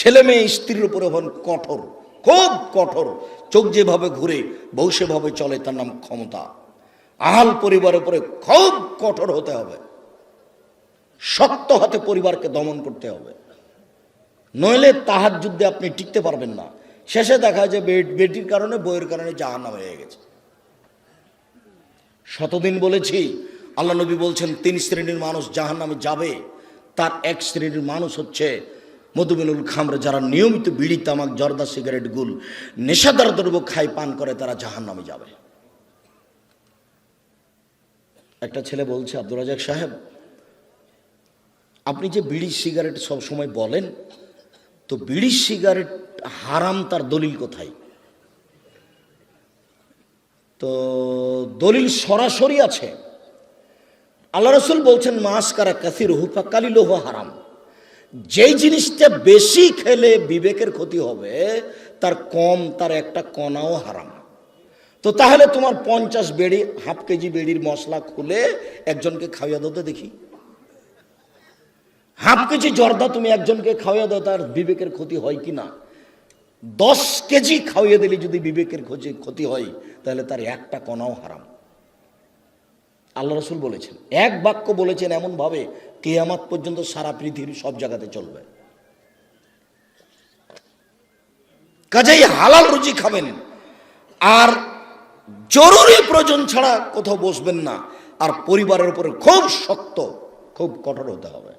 ছেলে মেয়ে স্ত্রীর উপরে হন কঠোর, খুব কঠোর। চোখ যেভাবে ঘুরে, বউ সেভাবে চলে, তার নাম ক্ষমতা। আহাল পরিবারের উপরে খুব কঠোর হতে হবে। শক্ত হাতে পরিবারকে দমন করতে হবে। নইলে তাহার যুদ্ধে আপনি টিকতে পারবেন না। শেষে দেখা যায় বেটির কারণে বইয়ের কারণে জাহান্নাম হয়ে গেছে। শতদিন বলেছি, আল্লাহ নবী বলছেন, তিন শ্রেণির মানুষ জাহান নামে যাবে। তার এক শ্রেণির মানুষ হচ্ছে মধুমিনুল খামরে যারা নিয়মিত বিড়ি, তামাক, জর্দা, সিগারেট, গুল, নেশাদার দ্রব্য খাই পান করে, তারা জাহান নামে যাবে। একটা ছেলে বলছে আব্দুল রাজাক সাহেব, আপনি যে বিড়ি, সিগারেট সব সময় বলেন, তো বিড়ি, সিগারেট হারাম, তার দলিল কোথায়? তো দলিল সরাসরি আছে। আল্লাহ রসুল বলছেন মাস কারা কাসির হুফাকালি লোহ হারাম। যেই জিনিসটা বেশি খেলে বিবেকের ক্ষতি হবে, তার কম, তার একটা কণাও হারাম। তো তাহলে তোমার পঞ্চাশ বেড়ি, হাফ কেজি বেড়ির মশলা খুলে একজনকে খাওয়াইয়া দাও দেখি। হাফ কেজি জর্দা তুমি একজনকে খাওয়াইয়া দাও, তার বিবেকের ক্ষতি হয় কি না? দশ কেজি খাওয়িয়ে দিলে যদি বিবেকের ক্ষতি ক্ষতি হয়, তাহলে তার একটা কণাও হারাম। আল্লাহ রসুল বলেছেন, এক বাক্য বলেছেন এমনভাবে, কেয়ামাত পর্যন্ত সারা পৃথিবীর সব জায়গাতে চলবে। কাজেই হালাল রুচি খাবেন, আর জরুরি প্রয়োজন ছাড়া কোথাও বসবেন না, আর পরিবারের উপরে খুব শক্ত, খুব কঠোর হতে হবে।